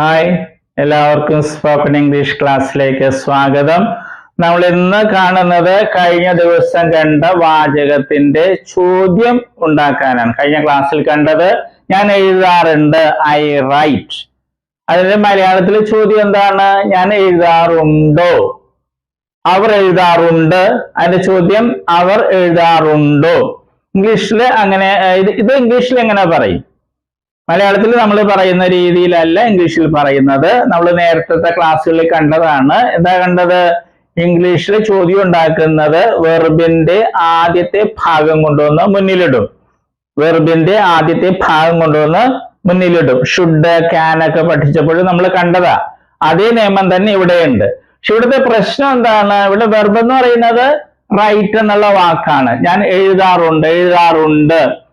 Hi എല്ലാവർക്കും spoken English ക്ലാസ്സിലേക്ക് സ്വാഗതം. നമ്മൾ ഇന്ന് കാണുന്നത് കഴിഞ്ഞ ദിവസം കണ്ട വാചകത്തിന്റെ ചോദ്യം ഉണ്ടാക്കാനാണ്. കഴിഞ്ഞ ക്ലാസ്സിൽ കണ്ടത് ഞാൻ എഴുതാറുണ്ട് ഐ റൈറ്റ് അതിന്റെ മലയാളത്തിൽ ചോദ്യം എന്താണ്? ഞാൻ എഴുതാറുണ്ടോ? അവർ എഴുതാറുണ്ട്. അതിന്റെ ചോദ്യം അവർ എഴുതാറുണ്ടോ? ഇംഗ്ലീഷിൽ അങ്ങനെ ഇത് ഇംഗ്ലീഷിൽ എങ്ങനെ പറയും? മലയാളത്തിൽ നമ്മൾ പറയുന്ന രീതിയിലല്ല ഇംഗ്ലീഷിൽ പറയുന്നത്. നമ്മൾ നേരത്തെ ക്ലാസ്സുകളിൽ കണ്ടതാണ്. എന്താ കണ്ടത്? ഇംഗ്ലീഷിൽ ചോദ്യം ഉണ്ടാക്കുന്നത് വെർബിന്റെ ആദ്യത്തെ ഭാഗം കൊണ്ടുവന്ന് മുന്നിലിടും. വെർബിന്റെ ആദ്യത്തെ ഭാഗം കൊണ്ടുവന്ന് മുന്നിലിടും. ഷുഡ് ക്യാൻ ഒക്കെ പഠിച്ചപ്പോൾ നമ്മൾ കണ്ടതാ. അതേ നിയമം തന്നെ ഇവിടെയുണ്ട്. പക്ഷെ ഇവിടുത്തെ പ്രശ്നം എന്താണ്? ഇവിടെ വെർബ് എന്ന് പറയുന്നത് റൈറ്റ് എന്നുള്ള വാക്കാണ്. ഞാൻ എഴുതാറുണ്ട് എഴുതാറുണ്ട്.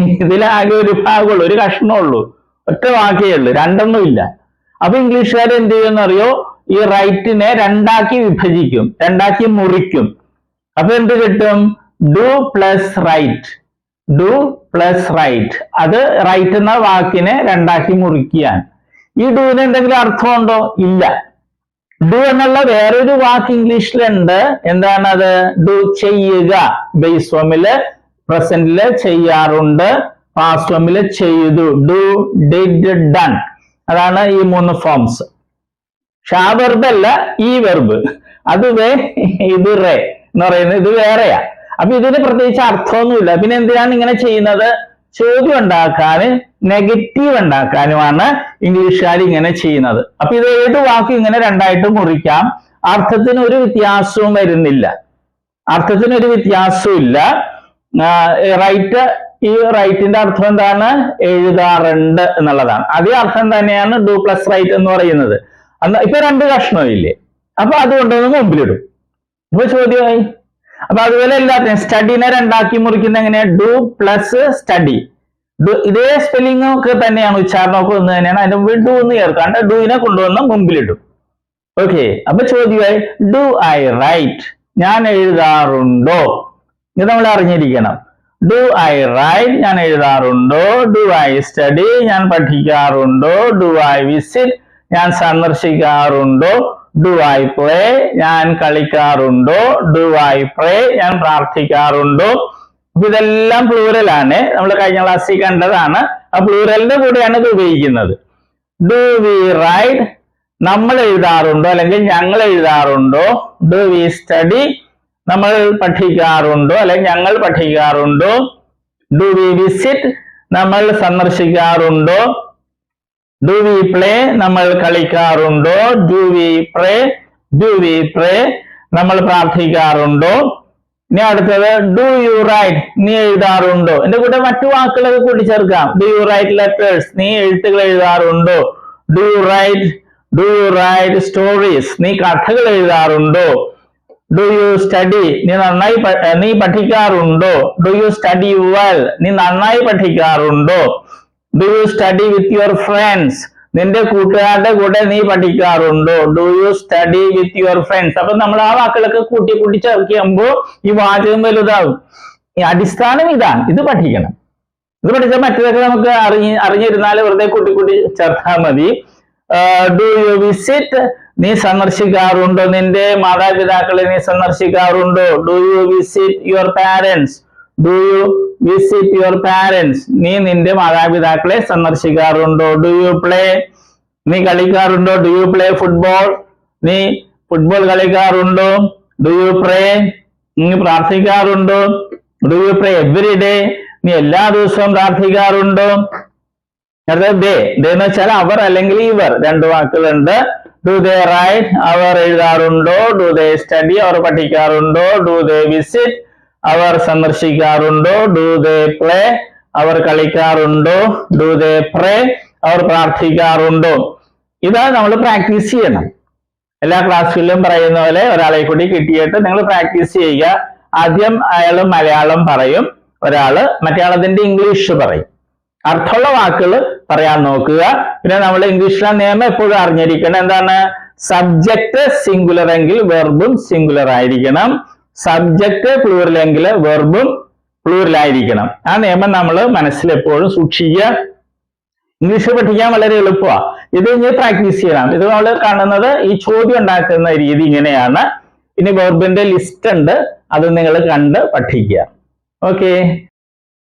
ഇതിലാകെ ഒരു ഭാഗമുള്ളൂ ഒരു കഷ്ണമുള്ളൂ. ഒറ്റ വാക്കേ ഉള്ളൂ രണ്ടൊന്നും ഇല്ല. അപ്പൊ ഇംഗ്ലീഷുകാർ എന്ത് ചെയ്യുമെന്നറിയോ? ഈ റൈറ്റിനെ രണ്ടാക്കി വിഭജിക്കും രണ്ടാക്കി മുറിക്കും. അപ്പൊ എന്ത് കിട്ടും? Do plus write do plus write. അത് റൈറ്റ് എന്ന വാക്കിനെ രണ്ടാക്കി മുറിക്കുകയാണ്. ഈ ഡൂവിന് എന്തെങ്കിലും അർത്ഥമുണ്ടോ? ഇല്ല. ഡു എന്നുള്ള വേറൊരു വാക്ക് ഇംഗ്ലീഷിലുണ്ട്. എന്താണത് ഡു ചെയ്യുക. ബേസ് ഫോമിൽ പ്രസന്റിൽ ചെയ്യാറുണ്ട് പാസ്റ്റ് ഫോമിൽ ചെയ്തു. Do did done. അതാണ് ഈ മൂന്ന് ഫോംസ്. ഷാ വെർബ് അല്ല ഈ വെർബ്. അത് വേ ഇത് റേ എന്ന് പറയുന്നത് ഇത് വേറെയാ. അപ്പൊ ഇതിന് പ്രത്യേകിച്ച് അർത്ഥമൊന്നുമില്ല. പിന്നെ എന്തിനാണ് ഇങ്ങനെ ചെയ്യുന്നത്? ചോദ്യം ഉണ്ടാക്കാന് നെഗറ്റീവ് ഉണ്ടാക്കാനുമാണ് ഇംഗ്ലീഷുകാർ ഇങ്ങനെ ചെയ്യുന്നത്. അപ്പൊ ഇത് ഏത് വാക്ക് ഇങ്ങനെ രണ്ടായിട്ട് മുറിക്കാം? അർത്ഥത്തിന് ഒരു വ്യത്യാസവും വരുന്നില്ല. അർത്ഥത്തിന് ഒരു വ്യത്യാസവും ഇല്ല. റൈറ്റ് ഈ റൈറ്റിന്റെ അർത്ഥം എന്താണ്? എഴുതാറുണ്ട് എന്നുള്ളതാണ്. അതേ അർത്ഥം തന്നെയാണ് ഡു പ്ലസ് റൈറ്റ് എന്ന് പറയുന്നത്. ഇപ്പൊ രണ്ട് കഷ്ണവും ഇല്ലേ അപ്പൊ അതുകൊണ്ട് മുമ്പിലിടും. ഇപ്പൊ ചോദ്യമായി. അപ്പൊ അതുപോലെ എല്ലാത്തിനും സ്റ്റഡിനെ രണ്ടാക്കി മുറിക്കുന്ന എങ്ങനെയാ? ഡു പ്ലസ് സ്റ്റഡി ഇതേ സ്പെല്ലിംഗ് ഒക്കെ തന്നെയാണ് ഉച്ചാരണമൊക്കെ ഒന്ന് തന്നെയാണ്. അതിന്റെ മുമ്പിൽ ഡു എന്ന് ചേർക്കാണ്ട് ഡുവിനെ കൊണ്ടുവന്ന് മുമ്പിലിടും. ഓക്കെ അപ്പൊ ചോദ്യമായി. ഡു ഐ റൈറ്റ് ഞാൻ എഴുതാറുണ്ടോ? ഇത് നമ്മൾ അറിഞ്ഞിരിക്കണം. ഡു ഐ റൈറ്റ് ഞാൻ എഴുതാറുണ്ടോ? ഡു ഐ സ്റ്റഡി ഞാൻ പഠിക്കാറുണ്ടോ? ഡു ഐ വിസിറ്റ് ഞാൻ സന്ദർശിക്കാറുണ്ടോ? ഡു ഐ പ്ലേ ഞാൻ കളിക്കാറുണ്ടോ? ഡു ഐ പ്രേ ഞാൻ പ്രാർത്ഥിക്കാറുണ്ടോ? അപ്പൊ ഇതെല്ലാം പ്ലൂറലാണ് നമ്മൾ കഴിഞ്ഞ ക്ലാസ്സിൽ കണ്ടതാണ്. ആ പ്ലൂറലിന്റെ കൂടെയാണ് ഇത് ഉപയോഗിക്കുന്നത്. ഡു വി റൈറ്റ് നമ്മൾ എഴുതാറുണ്ടോ? അല്ലെങ്കിൽ ഞങ്ങൾ എഴുതാറുണ്ടോ? ഡു വി സ്റ്റഡി നമ്മൾ പഠിക്കാറുണ്ടോ? അല്ലെങ്കിൽ ഞങ്ങൾ പഠിക്കാറുണ്ടോ? ഡു വി വിസിറ്റ് നമ്മൾ സന്ദർശിക്കാറുണ്ടോ? ഡു വി പ്ലേ നമ്മൾ കളിക്കാറുണ്ടോ? Do we pray do we pray നമ്മൾ പ്രാർത്ഥിക്കാറുണ്ടോ? ഇനി അടുത്തത് ഡു യു റൈറ്റ് നീ എഴുതാറുണ്ടോ? എന്റെ കൂടെ മറ്റു വാക്കുകളൊക്കെ കൂട്ടിച്ചേർക്കാം ഡു യു റൈറ്റ് ലെറ്റേഴ്സ് നീ എഴുത്തുകൾ എഴുതാറുണ്ടോ? Do you write do you write stories നീ കഥകൾ എഴുതാറുണ്ടോ? ഡു യു സ്റ്റഡി നീ നന്നായി നീ പഠിക്കാറുണ്ടോ? ഡു യു സ്റ്റഡി വെൽ നീ നന്നായി പഠിക്കാറുണ്ടോ? Do you study with your friends നിന്റെ കൂട്ടുകാരുടെ കൂടെ നീ പഠിക്കാറുണ്ടോ? Do you study with your friends അപ്പൊ നമ്മൾ ആ വാക്കുകളൊക്കെ കൂട്ടി കൂട്ടി ചേർക്കുമ്പോൾ ഈ വാചകം വലുതാവും ഈ അടിസ്ഥാനം ഇതാണ്. ഇത് പഠിക്കണം. ഇത് പഠിച്ചാൽ മറ്റേതൊക്കെ നമുക്ക് അറിഞ്ഞ് അറിഞ്ഞിരുന്നാൽ വെറുതെ കൂട്ടി കൂട്ടി ചേർത്താൽ മതി. ഡു യു വിസിറ്റ് നീ സന്ദർശിക്കാറുണ്ടോ? നിന്റെ മാതാപിതാക്കളെ നീ സന്ദർശിക്കാറുണ്ടോ? Do you visit your parents do you visit your parents നീ നിന്റെ മാതാപിതാക്കളെ സന്ദർശിക്കാറുണ്ടോ? ഡു യു പ്ലേ നീ കളിക്കാറുണ്ടോ? ഡു യു പ്ലേ ഫുട്ബോൾ നീ ഫുട്ബോൾ കളിക്കാറുണ്ടോ? ഡു യു പ്രേ നീ പ്രാർത്ഥിക്കാറുണ്ടോ? Do you pray every day നീ എല്ലാ ദിവസവും പ്രാർത്ഥിക്കാറുണ്ടോ? അതായത് ദേ എന്ന് വെച്ചാൽ അവർ അല്ലെങ്കിൽ ഇവർ. രണ്ട് വാക്കുകളുണ്ട്. ഡു ദേ റൈറ്റ് അവർ എഴുതാറുണ്ടോ? ഡു ദേ സ്റ്റഡി അവർ പഠിക്കാറുണ്ടോ? ഡു ദേ വിസിറ്റ് അവർ സന്ദർശിക്കാറുണ്ടോ? ഡു ദേ പ്ലേ അവർ കളിക്കാറുണ്ടോ? ഡു ദേ പ്രേ അവർ പ്രാർത്ഥിക്കാറുണ്ടോ? ഇതാ നമ്മൾ പ്രാക്ടീസ് ചെയ്യണം. എല്ലാ ക്ലാസ്സിലും പറയുന്ന പോലെ ഒരാളെ കൂടി കിട്ടിയിട്ട് നിങ്ങൾ പ്രാക്ടീസ് ചെയ്യുക. ആദ്യം അയാൾ മലയാളം പറയും. ഒരാൾ മറ്റേ ആളതിന്റെ ഇംഗ്ലീഷ് പറയും. അർത്ഥമുള്ള വാക്കുകൾ പറയാൻ നോക്കുക. പിന്നെ നമ്മൾ ഇംഗ്ലീഷിലെ നിയമം എപ്പോഴും അറിഞ്ഞിരിക്കണം. എന്താണ്? സബ്ജക്ട് സിംഗുലർ എങ്കിൽ വെർബും സിംഗുലർ ആയിരിക്കണം. സബ്ജക്ട് പ്ലൂറൽ എങ്കിൽ വെർബും പ്ലൂറൽ ആയിരിക്കണം. ആ നിയമം നമ്മൾ മനസ്സിൽ എപ്പോഴും സൂക്ഷിക്കുക. ഇംഗ്ലീഷ് പഠിക്കാൻ വളരെ എളുപ്പമാണ് ഇത് ഇനി പ്രാക്ടീസ് ചെയ്യണം. ഇത് നമ്മൾ കാണുന്നത് ഈ ചോദ്യം ഉണ്ടാക്കുന്ന രീതി ഇങ്ങനെയാണ്. ഇനി വെർബിന്റെ ലിസ്റ്റ് ഉണ്ട്. അത് നിങ്ങൾ കണ്ട് പഠിക്കുക. ഓക്കെ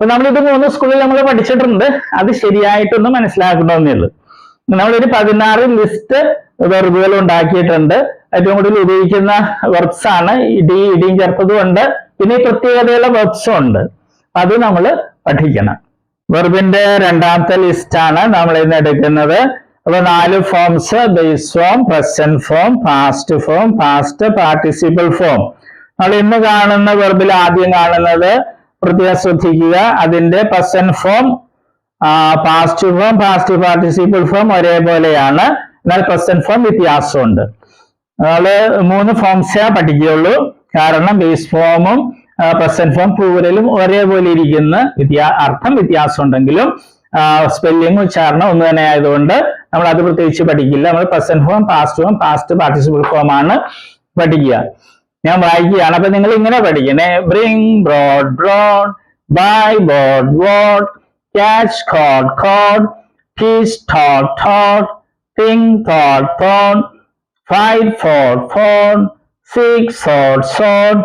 അപ്പൊ നമ്മൾ ഇത് മൂന്ന് സ്കൂളിൽ നമ്മൾ പഠിച്ചിട്ടുണ്ട്. അത് ശരിയായിട്ടൊന്നും മനസ്സിലാക്കണമെന്നേ ഉള്ളൂ. നമ്മളൊരു പതിനാറ് ലിസ്റ്റ് വെർബുകൾ ഉണ്ടാക്കിയിട്ടുണ്ട്. ഏറ്റവും കൂടുതൽ ഉപയോഗിക്കുന്ന വെർബ്സ് ആണ്. ഇടി ഇടിയും ചേർത്തതും ഉണ്ട്. പിന്നെ ഈ പ്രത്യേകതയുള്ള വെർബ്സും ഉണ്ട്. അത് നമ്മൾ പഠിക്കണം. വെർബിന്റെ രണ്ടാമത്തെ ലിസ്റ്റാണ് നമ്മൾ ഇന്ന് എടുക്കുന്നത്. അപ്പൊ നാല് forms base form present form past form past participle form നമ്മൾ ഇന്ന് കാണുന്ന വെർബിൽ ആദ്യം കാണുന്നത് പ്രത്യേകം ശ്രദ്ധിക്കുക. അതിന്റെ present form past form past participle form ഒരേപോലെയാണ്. എന്നാൽ പ്രസന്റ് ഫോം വ്യത്യാസമുണ്ട്. അത് മൂന്ന് ഫോംസേ പഠിക്കുകയുള്ളൂ. കാരണം ബേസ് ഫോമും പ്രസന്റ് ഫോം പ്ലൂരലും ഒരേപോലെ ഇരിക്കുന്ന വ്യത്യാ അർത്ഥം വ്യത്യാസം ഉണ്ടെങ്കിലും സ്പെല്ലിംഗ് ഉച്ചാരണം ഒന്ന് തന്നെ ആയതുകൊണ്ട് നമ്മൾ അത് പ്രത്യേകിച്ച് പഠിക്കില്ല. നമ്മൾ present form past form past participle form ആണ് പഠിക്കുക. ഞാൻ വായിക്കുകയാണ്. അപ്പൊ നിങ്ങൾ ഇങ്ങനെ പഠിക്കണേ. Bring brought brought buy bought bought catch caught caught teach taught taught think thought thought fight fought fought seek sought sought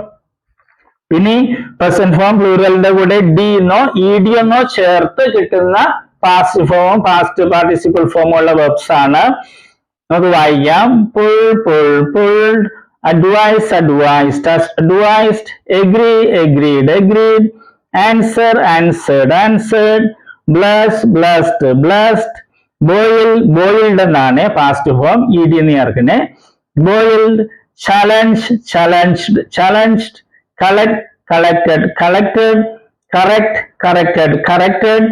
ഇനി പ്രസന്റ് ഫോം പ്ലൂറലിന്റെ കൂടെ ഡി എന്നോ ഇ ഡി എന്നോ ചേർത്ത് കിട്ടുന്ന പാസ്റ്റ് ഫോമും പാസ്റ്റ് പാർട്ടിസിപ്പിൾ ഫോമും ഉള്ള വെബ്സ് ആണ്. നമുക്ക് വായിക്കാം. Pull pull pulled advise advised advised agree agreed agreed answer answered answered bless blessed blessed boil boiled എന്നാണ് പാസ്റ്റ് ഫോം ഇ ഡി എന്ന് ചേർക്കുന്നത് boiled challenge challenged challenged collect collected collected correct corrected corrected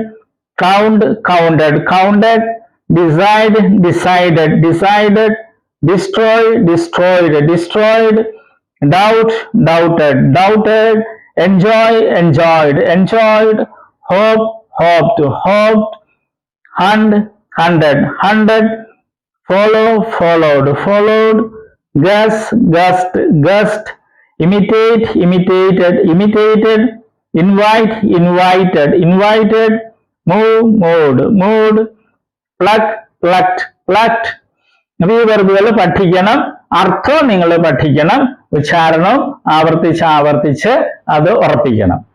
count counted counted decide decided decided destroy destroyed destroyed doubt doubted doubted enjoy enjoyed enjoyed hope hoped hoped hunt hunted hunted follow followed followed guess guessed guessed imitate imitated imitated invite invited invited move moved moved pluck plucked plucked അപ്പൊ ഈ പഠിക്കണം അർത്ഥം നിങ്ങൾ പഠിക്കണം ഉച്ചാരണം ആവർത്തിച്ച് ആവർത്തിച്ച് അത് ഉറപ്പിക്കണം.